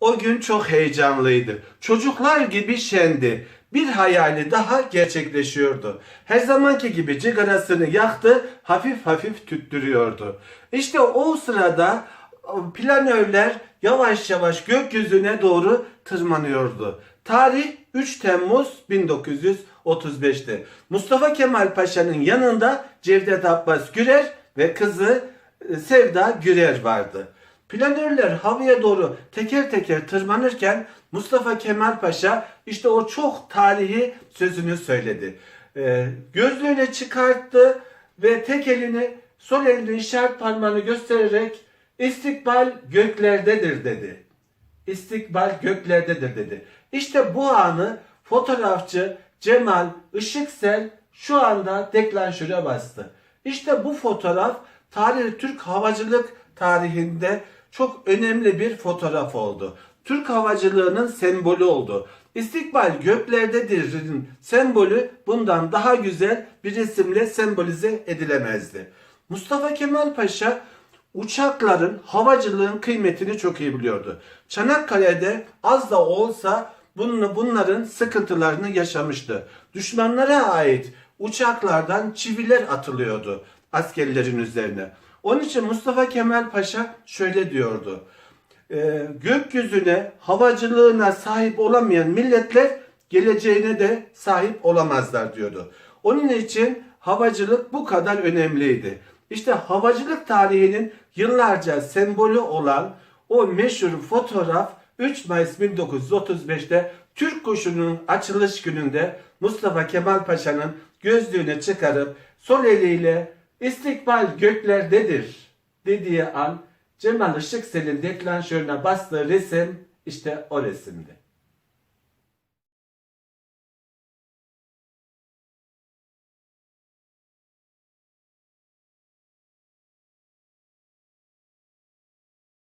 O gün çok heyecanlıydı. Çocuklar gibi şendi. Bir hayali daha gerçekleşiyordu. Her zamanki gibi cigarasını yaktı, hafif hafif tüttürüyordu. İşte o sırada planörler yavaş yavaş gökyüzüne doğru tırmanıyordu. Tarih 3 Temmuz 1935'ti. Mustafa Kemal Paşa'nın yanında Cevdet Abbas Gürer ve kızı e, Sevda Gürer vardı. Planörler havaya doğru teker teker tırmanırken Mustafa Kemal Paşa işte o çok tarihi sözünü söyledi. Ee, gözlüğünü çıkarttı ve tek elini sol elinin işaret parmağını göstererek istikbal göklerdedir dedi. İstikbal göklerdedir dedi. İşte bu anı fotoğrafçı Cemal Işıksel şu anda deklanşöre bastı. İşte bu fotoğraf tarih Türk havacılık tarihinde çok önemli bir fotoğraf oldu. Türk havacılığının sembolü oldu. İstikbal göklerdedir'in sembolü bundan daha güzel bir isimle sembolize edilemezdi. Mustafa Kemal Paşa uçakların, havacılığın kıymetini çok iyi biliyordu. Çanakkale'de az da olsa bunların sıkıntılarını yaşamıştı. Düşmanlara ait uçaklardan çiviler atılıyordu askerlerin üzerine. Onun için Mustafa Kemal Paşa şöyle diyordu. "Ee, gökyüzüne, havacılığına sahip olamayan milletler geleceğine de sahip olamazlar diyordu. Onun için havacılık bu kadar önemliydi. İşte havacılık tarihinin yıllarca sembolü olan o meşhur fotoğraf 3 Mayıs 1935'te Türk Kuşu'nun açılış gününde Mustafa Kemal Paşa'nın gözlüğünü çıkarıp sol eliyle istikbal göklerdedir dediği an Cemal Işıksel'in deklanşörüne bastığı resim işte o resimdi.